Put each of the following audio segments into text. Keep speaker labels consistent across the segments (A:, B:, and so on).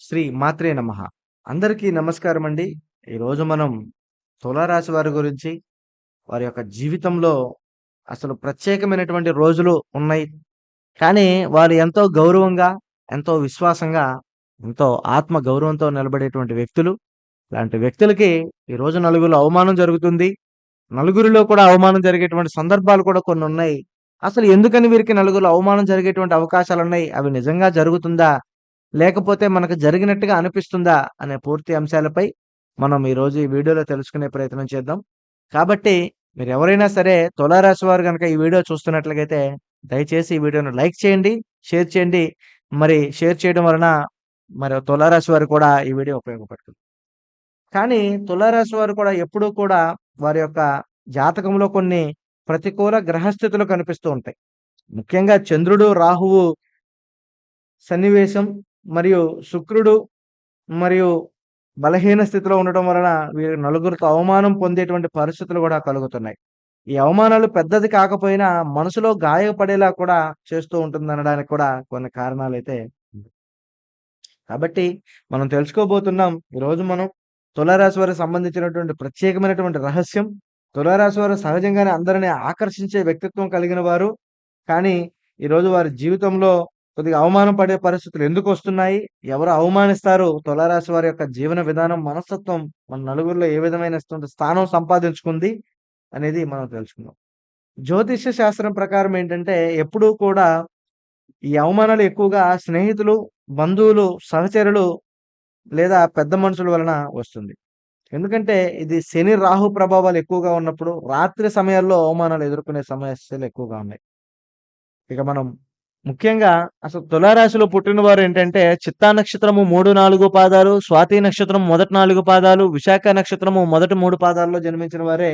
A: శ్రీ మాత్రే నమ అందరికీ నమస్కారం అండి. ఈరోజు మనం తులారాశి వారి గురించి, వారి యొక్క జీవితంలో అసలు ప్రత్యేకమైనటువంటి రోజులు ఉన్నాయి. కానీ వారు ఎంతో గౌరవంగా, ఎంతో విశ్వాసంగా, ఎంతో ఆత్మ గౌరవంతో నిలబడేటువంటి వ్యక్తులు. ఇలాంటి వ్యక్తులకి ఈరోజు నలుగురిలో అవమానం జరుగుతుంది. నలుగురిలో కూడా అవమానం జరిగేటువంటి సందర్భాలు కూడా కొన్ని ఉన్నాయి అసలు ఎందుకని వీరికి నలుగురు అవమానం జరిగేటువంటి అవకాశాలు ఉన్నాయి అవి నిజంగా జరుగుతుందా? లేకపోతే మనకు జరిగినట్టుగా అనిపిస్తుందా? అనే పూర్తి అంశాలపై మనం ఈరోజు ఈ వీడియోలో తెలుసుకునే ప్రయత్నం చేద్దాం. కాబట్టి మీరు ఎవరైనా సరే తులారాశి వారు కనుక ఈ వీడియో చూస్తున్నట్లయితే దయచేసి ఈ వీడియోను లైక్ చేయండి, షేర్ చేయండి. మరి షేర్ చేయడం వలన మరి తులారాశి వారు కూడా ఈ వీడియో ఉపయోగపడుతుంది. కానీ తులారాశి వారు కూడా ఎప్పుడూ కూడా వారి యొక్క జాతకంలో కొన్ని ప్రతికూల గ్రహస్థితులు కనిపిస్తూ ఉంటాయి. ముఖ్యంగా చంద్రుడు, రాహువు సన్నివేశం మరియు శుక్రుడు మరియు బలహీన స్థితిలో ఉండటం వలన వీరు నలుగురితో అవమానం పొందేటువంటి పరిస్థితులు కూడా కలుగుతున్నాయి. ఈ అవమానాలు పెద్దది కాకపోయినా మనసులో గాయపడేలా కూడా చేస్తూ ఉంటుందనడానికి కూడా కొన్ని కారణాలు అయితే కాబట్టి మనం తెలుసుకోబోతున్నాం ఈరోజు మనం తులారాశి వారికి సంబంధించినటువంటి ప్రత్యేకమైనటువంటి రహస్యం. తులారాశి వారు సహజంగానే అందరిని ఆకర్షించే వ్యక్తిత్వం కలిగిన వారు. కానీ ఈరోజు వారి జీవితంలో కొద్దిగా అవమానం పడే పరిస్థితులు ఎందుకు వస్తున్నాయి ఎవరు అవమానిస్తారు? తులారాశి వారి యొక్క జీవన విధానం, మనస్తత్వం మన నలుగురిలో ఏ విధమైన స్థానం సంపాదించుకుంది? అనేది మనం తెలుసుకుందాం. జ్యోతిష్య శాస్త్రం ప్రకారం ఏంటంటే ఎప్పుడూ కూడా ఈ అవమానాలు ఎక్కువగా స్నేహితులు, బంధువులు, సహచరులు లేదా పెద్ద మనుషుల వలన వస్తుంది. ఎందుకంటే ఇది శని, రాహు ప్రభావాలు ఎక్కువగా ఉన్నప్పుడు రాత్రి సమయాల్లో అవమానాలు ఎదుర్కొనే సమస్యలు ఎక్కువగా ఉన్నాయి. ఇక మనం ముఖ్యంగా అసలు తులారాశిలో పుట్టినవారు ఏంటంటే చిత్తా నక్షత్రము 3, 4 పాదాలు, స్వాతి నక్షత్రం మొదటి నాలుగు పాదాలు, విశాఖ నక్షత్రము మొదటి మూడు పాదాల్లో జన్మించిన వారే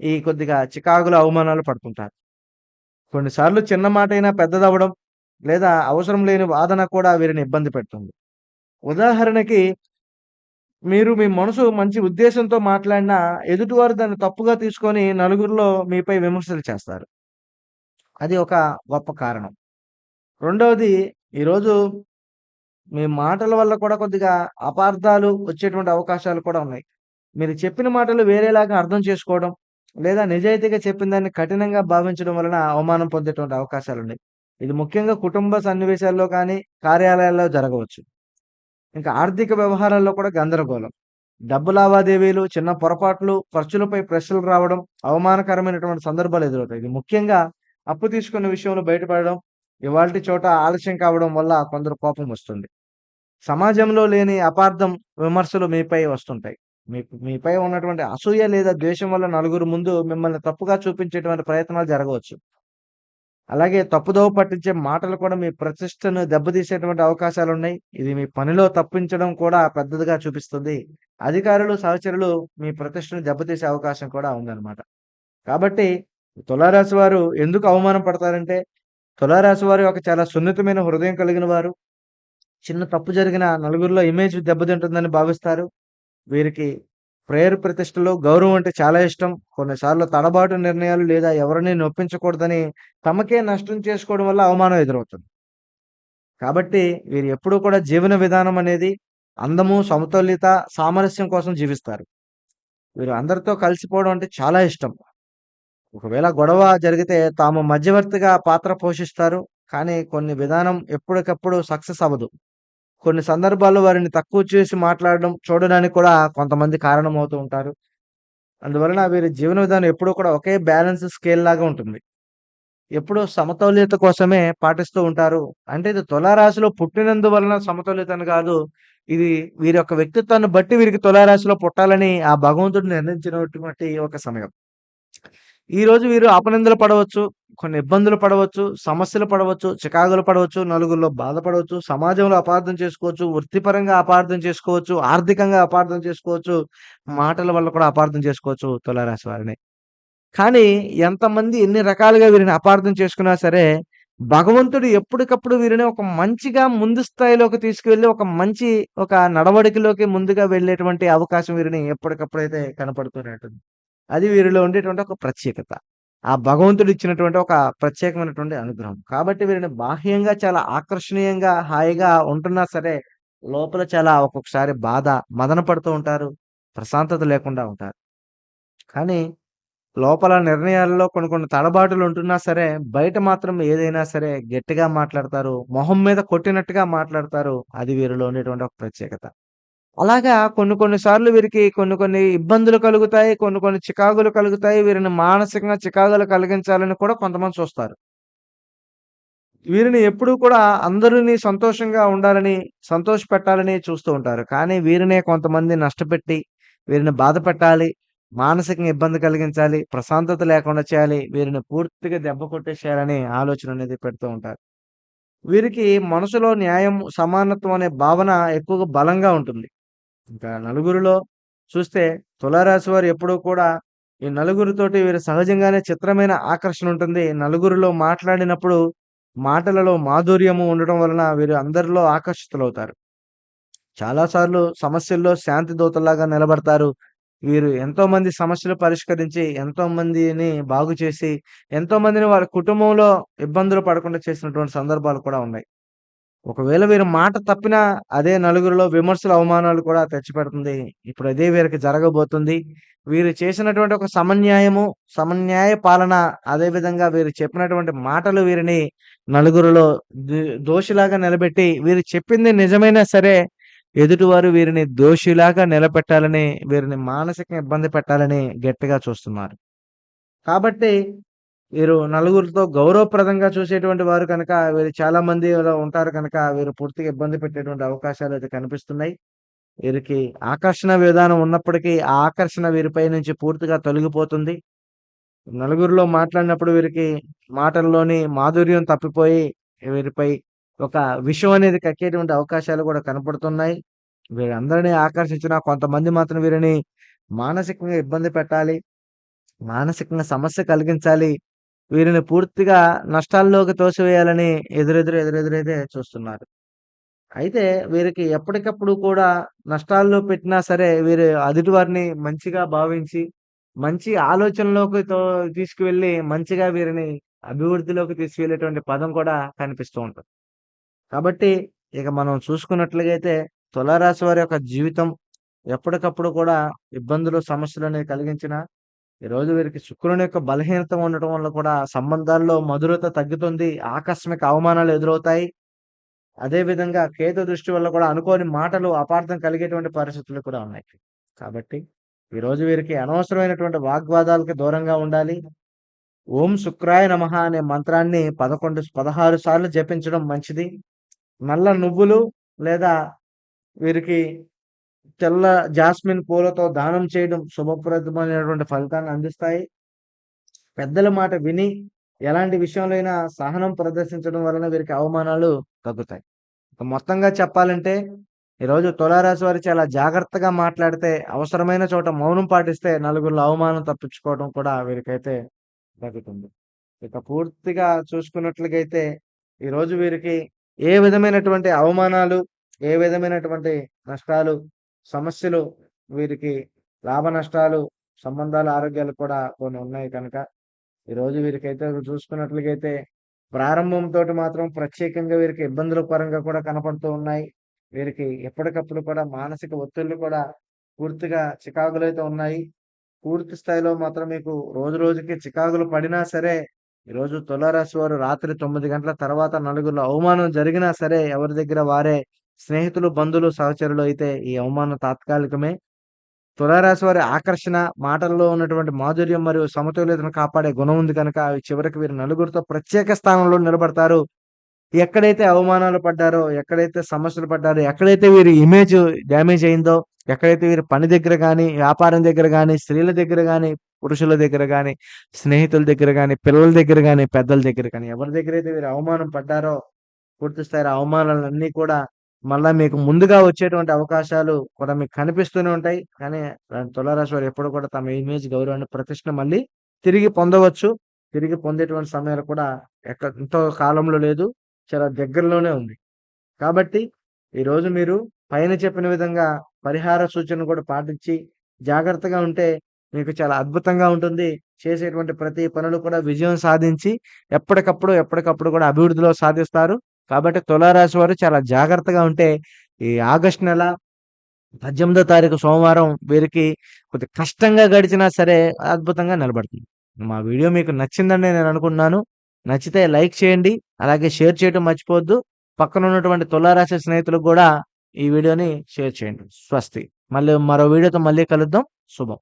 A: ఈ కొద్దిగా చికాకుల అవమానాలు పడుతుంటారు. కొన్నిసార్లు చిన్న మాట అయినా పెద్దదవ్వడం లేదా అవసరం లేని వాదన కూడా వీరిని ఇబ్బంది పెడుతుంది. ఉదాహరణకి మీరు మీ మనసు మంచి ఉద్దేశంతో మాట్లాడినా ఎదుటివారు దాన్ని తప్పుగా తీసుకొని నలుగురిలో మీపై విమర్శలు చేస్తారు. అది ఒక గొప్ప కారణం. రెండవది ఈరోజు మీ మాటల వల్ల కూడా కొద్దిగా అపార్థాలు వచ్చేటువంటి అవకాశాలు కూడా ఉన్నాయి. మీరు చెప్పిన మాటలు వేరేలాగా అర్థం చేసుకోవడం లేదా నిజాయితీగా చెప్పిన దాన్ని కఠినంగా భావించడం వలన అవమానం పొందేటువంటి అవకాశాలు ఉన్నాయి ఇది ముఖ్యంగా కుటుంబ సన్నివేశాల్లో కానీ, కార్యాలయాల్లో జరగవచ్చు. ఇంకా ఆర్థిక వ్యవహారాల్లో కూడా గందరగోళం. డబ్బు లావాదేవీలు, చిన్న పొరపాట్లు, ఖర్చులపై ప్రశ్నలు రావడం, అవమానకరమైనటువంటి సందర్భాలు ఎదురవుతాయి. ఇది ముఖ్యంగా అప్పు తీసుకున్న విషయంలో బయటపడడం, ఇవాల్టి చోట ఆలస్యం కావడం వల్ల కొందరు కోపం వస్తుంది. సమాజంలో లేని అపార్థం, విమర్శలు మీపై వస్తుంటాయి. మీ మీపై ఉన్నటువంటి అసూయ లేదా ద్వేషం వల్ల నలుగురు ముందు మిమ్మల్ని తప్పుగా చూపించేటువంటి ప్రయత్నాలు జరగవచ్చు. అలాగే తప్పుదోవ పట్టించే మాటలు కూడా మీ ప్రతిష్టను దెబ్బతీసేటువంటి అవకాశాలు ఉన్నాయి ఇది మీ పనిలో తప్పించడం కూడా పెద్దదిగా చూపిస్తుంది. అధికారులు, సహచరులు మీ ప్రతిష్టను దెబ్బతీసే అవకాశం కూడా ఉందన్నమాట. కాబట్టి తులారాశి వారు ఎందుకు అవమానం పడతారంటే తులారాశి వారు ఒక చాలా సున్నితమైన హృదయం కలిగిన వారు. చిన్న తప్పు జరిగిన నలుగురిలో ఇమేజ్ దెబ్బతింటుందని భావిస్తారు. వీరికి ప్రేయర్ ప్రతిష్టలు, గౌరవం అంటే చాలా ఇష్టం. కొన్నిసార్లు తడబాటు నిర్ణయాలు లేదా ఎవరిని నొప్పించకూడదని తమకే నష్టం చేసుకోవడం వల్ల అవమానం ఎదురవుతుంది. కాబట్టి వీరు ఎప్పుడూ కూడా జీవన విధానం అనేది అందము, సమతుల్యత, సామరస్యం కోసం జీవిస్తారు. వీరు అందరితో కలిసిపోవడం అంటే చాలా ఇష్టం. ఒకవేళ గొడవ జరిగితే తాము మధ్యవర్తిగా పాత్ర పోషిస్తారు. కానీ కొన్ని విధానం ఎప్పటికప్పుడు సక్సెస్ అవ్వదు. కొన్ని సందర్భాల్లో వారిని తక్కువ చేసి మాట్లాడడం చూడడానికి కూడా కొంతమంది కారణమవుతూ ఉంటారు. అందువలన వీరి జీవన విధానం ఎప్పుడూ కూడా ఒకే బ్యాలెన్స్ స్కేల్ లాగా ఉంటుంది. ఎప్పుడూ సమతౌల్యత కోసమే పాటిస్తూ ఉంటారు. అంటే ఇది తులారాశిలో పుట్టినందువలన సమతౌల్యత అని కాదు. ఇది వీరి యొక్క వ్యక్తిత్వాన్ని బట్టి వీరికి తులారాశిలో పుట్టాలని ఆ భగవంతుడు నిర్ణయించినటువంటి ఒక సమయం. ఈరోజు వీరు అపనిందలు పడవచ్చు, కొన్ని ఇబ్బందులు పడవచ్చు, సమస్యలు పడవచ్చు, చికాకులు పడవచ్చు, నలుగురిలో బాధపడవచ్చు, సమాజంలో అపార్థం చేసుకోవచ్చు, వృత్తిపరంగా అపార్థం చేసుకోవచ్చు, ఆర్థికంగా అపార్థం చేసుకోవచ్చు, మాటల వల్ల కూడా అపార్థం చేసుకోవచ్చు తులారాశి వారిని. కానీ ఎంతమంది ఎన్ని రకాలుగా వీరిని అపార్థం చేసుకున్నా సరే భగవంతుడు ఎప్పటికప్పుడు వీరిని ఒక మంచిగా ముందు స్థాయిలోకి తీసుకువెళ్ళి ఒక మంచి ఒక నడవడికలోకి ముందుగా వెళ్ళేటువంటి అవకాశం వీరిని ఎప్పటికప్పుడు కనపడుతూనే ఉంటుంది. అది వీరిలో ఉండేటువంటి ఒక ప్రత్యేకత. ఆ భగవంతుడు ఇచ్చినటువంటి ఒక ప్రత్యేకమైనటువంటి అనుగ్రహం. కాబట్టి వీరిని బాహ్యంగా చాలా ఆకర్షణీయంగా, హాయిగా ఉంటున్నా సరే లోపల చాలా ఒక్కొక్కసారి బాధ, మదన పడుతూ ఉంటారు. ప్రశాంతత లేకుండా ఉంటారు. కానీ లోపల నిర్ణయాల్లో కొన్ని కొన్ని తడబాటులు ఉంటున్నా సరే, బయట మాత్రం ఏదైనా సరే గట్టిగా మాట్లాడతారు. మొహం మీద కొట్టినట్టుగా మాట్లాడతారు. అది వీరిలో ఉండేటువంటి ఒక ప్రత్యేకత. అలాగా కొన్ని కొన్ని సార్లు వీరికి కొన్ని కొన్ని ఇబ్బందులు కలుగుతాయి. కొన్ని కొన్ని చికాకులు కలుగుతాయి. వీరిని మానసికంగా చికాకులు కలిగించాలని కూడా కొంతమంది చూస్తారు. వీరిని ఎప్పుడూ కూడా అందరిని సంతోషంగా ఉండాలని, సంతోష పెట్టాలని చూస్తూ ఉంటారు. కానీ వీరినే కొంతమంది నష్టపెట్టి, వీరిని బాధపెట్టాలి, మానసికంగా ఇబ్బంది కలిగించాలి, ప్రశాంతత లేకుండా చేయాలి, వీరిని పూర్తిగా దెబ్బ కొట్టేసేయాలని ఆలోచన అనేది పెడుతూ ఉంటారు. వీరికి మనసులో న్యాయం, సమానత్వం అనే భావన ఎక్కువగా బలంగా ఉంటుంది. ఇంకా నలుగురిలో చూస్తే తులారాశి వారు ఎప్పుడూ కూడా ఈ నలుగురితోటి వీరు సహజంగానే చిత్రమైన ఆకర్షణ ఉంటుంది. నలుగురిలో మాట్లాడినప్పుడు మాటలలో మాధుర్యము ఉండటం వలన వీరు అందరిలో ఆకర్షితులవుతారు. చాలా సార్లు సమస్యల్లో శాంతి దూతల్లాగా నిలబడతారు. వీరు ఎంతో మంది సమస్యలు పరిష్కరించి, ఎంతో మందిని బాగు చేసి, ఎంతో మందిని వారి కుటుంబంలో ఇబ్బందులు పడకుండా చేసినటువంటి సందర్భాలు కూడా ఉన్నాయి. ఒకవేళ వీరు మాట తప్పినా అదే నలుగురిలో విమర్శలు, అవమానాలు కూడా తెచ్చిపెడుతుంది. ఇప్పుడు అదే వీరికి జరగబోతుంది. వీరు చేసినటువంటి ఒక సమన్యాయము, సమన్యాయ పాలన అదే విధంగా వీరు చెప్పినటువంటి మాటలు వీరిని నలుగురిలో దోషిలాగా నిలబెట్టి, వీరు చెప్పింది నిజమైనా సరే ఎదుటివారు వీరిని దోషిలాగా నిలబెట్టాలని, వీరిని మానసిక ఇబ్బంది పెట్టాలని గట్టిగా చూస్తున్నారు. కాబట్టి వీరు నలుగురితో గౌరవప్రదంగా చూసేటువంటి వారు కనుక వీరు చాలా మంది ఉంటారు కనుక వీరు పూర్తిగా ఇబ్బంది పెట్టేటువంటి అవకాశాలు అయితే కనిపిస్తున్నాయి. వీరికి ఆకర్షణ విధానం ఉన్నప్పటికీ ఆ ఆకర్షణ వీరిపై నుంచి పూర్తిగా తొలగిపోతుంది. నలుగురిలో మాట్లాడినప్పుడు వీరికి మాటల్లోని మాధుర్యం తప్పిపోయి వీరిపై ఒక విషం అనేది కక్కేటువంటి అవకాశాలు కూడా కనపడుతున్నాయి. వీరందరిని ఆకర్షించిన కొంతమంది మాత్రం వీరిని మానసికంగా ఇబ్బంది పెట్టాలి. మానసికంగా సమస్య కలిగించాలి. వీరిని పూర్తిగా నష్టాల్లోకి తోసివేయాలని ఎదురెదురు, ఎదురెదురైతే చూస్తున్నారు. అయితే వీరికి ఎప్పటికప్పుడు కూడా నష్టాల్లో పెట్టినా సరే వీరు అదుటి వారిని మంచిగా భావించి, మంచి ఆలోచనలోకి తో తీసుకువెళ్ళి మంచిగా వీరిని అభివృద్ధిలోకి తీసుకువెళ్ళేటువంటి పదం కూడా కనిపిస్తూ ఉంటుంది. కాబట్టి ఇక మనం చూసుకున్నట్లుగైతే తులారాశి వారి యొక్క జీవితం ఎప్పటికప్పుడు కూడా ఇబ్బందులు, సమస్యలు అనేవి కలిగించినా ఈరోజు వీరికి శుక్రుని యొక్క బలహీనత ఉండటం వల్ల కూడా సంబంధాల్లో మధురత తగ్గుతుంది. ఆకస్మిక అవమానాలు ఎదురవుతాయి. అదే విధంగా కేతు దృష్టి వల్ల కూడా అనుకోని మాటలు అపార్థం కలిగేటువంటి పరిస్థితులు కూడా ఉన్నాయి. కాబట్టి ఈరోజు వీరికి అనవసరమైనటువంటి వాగ్వాదాలకి దూరంగా ఉండాలి. ఓం శుక్రాయ నమః అనే మంత్రాన్ని 11 16 సార్లు జపించడం మంచిది. నల్ల నువ్వులు లేదా వీరికి తెల్ల జాస్మిన్ పూలతో దానం చేయడం శుభప్రదమైనటువంటి ఫలితాన్ని అందిస్తాయి. పెద్దల మాట విని ఎలాంటి విషయంలో అయినా సహనం ప్రదర్శించడం వలన వీరికి అవమానాలు తగ్గుతాయి. మొత్తంగా చెప్పాలంటే ఈరోజు తులారాశి వారు చాలా జాగ్రత్తగా మాట్లాడితే, అవసరమైన చోట మౌనం పాటిస్తే నలుగురిలో అవమానం తప్పించుకోవడం కూడా వీరికైతే తగ్గుతుంది. ఇక పూర్తిగా చూసుకున్నట్లుగైతే ఈరోజు వీరికి ఏ విధమైనటువంటి అవమానాలు, ఏ విధమైనటువంటి నష్టాలు, సమస్యలు వీరికి లాభ నష్టాలు, సంబంధాలు ఆరోగ్యాలు కూడా కొన్ని ఉన్నాయి కనుక ఈరోజు వీరికైతే చూసుకున్నట్లుగైతే ప్రారంభంతో మాత్రం ప్రత్యేకంగా వీరికి ఇబ్బందుల పరంగా కూడా కనపడుతూ ఉన్నాయి. వీరికి ఎప్పటికప్పుడు కూడా మానసిక ఒత్తిళ్ళు కూడా పూర్తిగా చికాకులు అయితే ఉన్నాయి. పూర్తి స్థాయిలో మాత్రం మీకు రోజు రోజుకి చికాకులు పడినా సరే, ఈరోజు తులారాశి వారు రాత్రి తొమ్మిది గంటల తర్వాత నలుగురు అవమానం జరిగినా సరే ఎవరి దగ్గర వారే స్నేహితులు, బంధువులు, సహచరులు అయితే ఈ అవమానం తాత్కాలికమే. తులారాశి వారి ఆకర్షణ, మాటల్లో ఉన్నటువంటి మాధుర్యం మరియు సమతుల్యతను కాపాడే గుణం ఉంది కనుక అవి చివరికి వీరు నలుగురితో ప్రత్యేక స్థానంలో నిలబడతారు. ఎక్కడైతే అవమానాలు పడ్డారో, ఎక్కడైతే సమస్యలు పడ్డారో, ఎక్కడైతే వీరి ఇమేజ్ డ్యామేజ్ అయిందో, ఎక్కడైతే వీరి పని దగ్గర కానీ వ్యాపారం దగ్గర కానీ స్త్రీల దగ్గర కానీ పురుషుల దగ్గర కానీ స్నేహితుల దగ్గర కానీ పిల్లల దగ్గర కానీ పెద్దల దగ్గర కానీ ఎవరి దగ్గర అయితే వీరు అవమానం పడ్డారో పూర్తి స్థాయిలో అవమానాలన్నీ కూడా మళ్ళా మీకు ముందుగా వచ్చేటువంటి అవకాశాలు కూడా మీకు కనిపిస్తూనే ఉంటాయి. కానీ తులారాశి వారు ఎప్పుడు కూడా తమ ఇమేజ్, గౌరవాన్ని, ప్రతిష్టను మళ్ళీ తిరిగి పొందవచ్చు. తిరిగి పొందేటువంటి సమయాలు కూడా ఎక్కడ ఎంతో కాలంలో లేదు. చాలా దగ్గరలోనే ఉంది. కాబట్టి ఈరోజు మీరు పైన చెప్పిన విధంగా పరిహార సూచనలు కూడా పాటించి జాగ్రత్తగా ఉంటే మీకు చాలా అద్భుతంగా ఉంటుంది. చేసేటువంటి ప్రతి పనులు కూడా విజయం సాధించి ఎప్పటికప్పుడు, ఎప్పటికప్పుడు కూడా అభివృద్ధిలో సాధిస్తారు. కాబట్టి తులారాశి వారు చాలా జాగ్రత్తగా ఉంటే ఈ ఆగస్టు నెల 18దో తారీఖు సోమవారం వీరికి కొద్దిగా కష్టంగా గడిచినా సరే అద్భుతంగా నిలబడుతుంది. మా వీడియో మీకు నచ్చిందని నేను అనుకున్నాను నచ్చితే లైక్ చేయండి. అలాగే షేర్ చేయటం మర్చిపోవద్దు. పక్కన ఉన్నటువంటి తులారాశి స్నేహితులకు కూడా ఈ వీడియోని షేర్ చేయండి. స్వస్తి. మళ్ళీ మరో వీడియోతో మళ్ళీ కలుద్దాం. శుభం.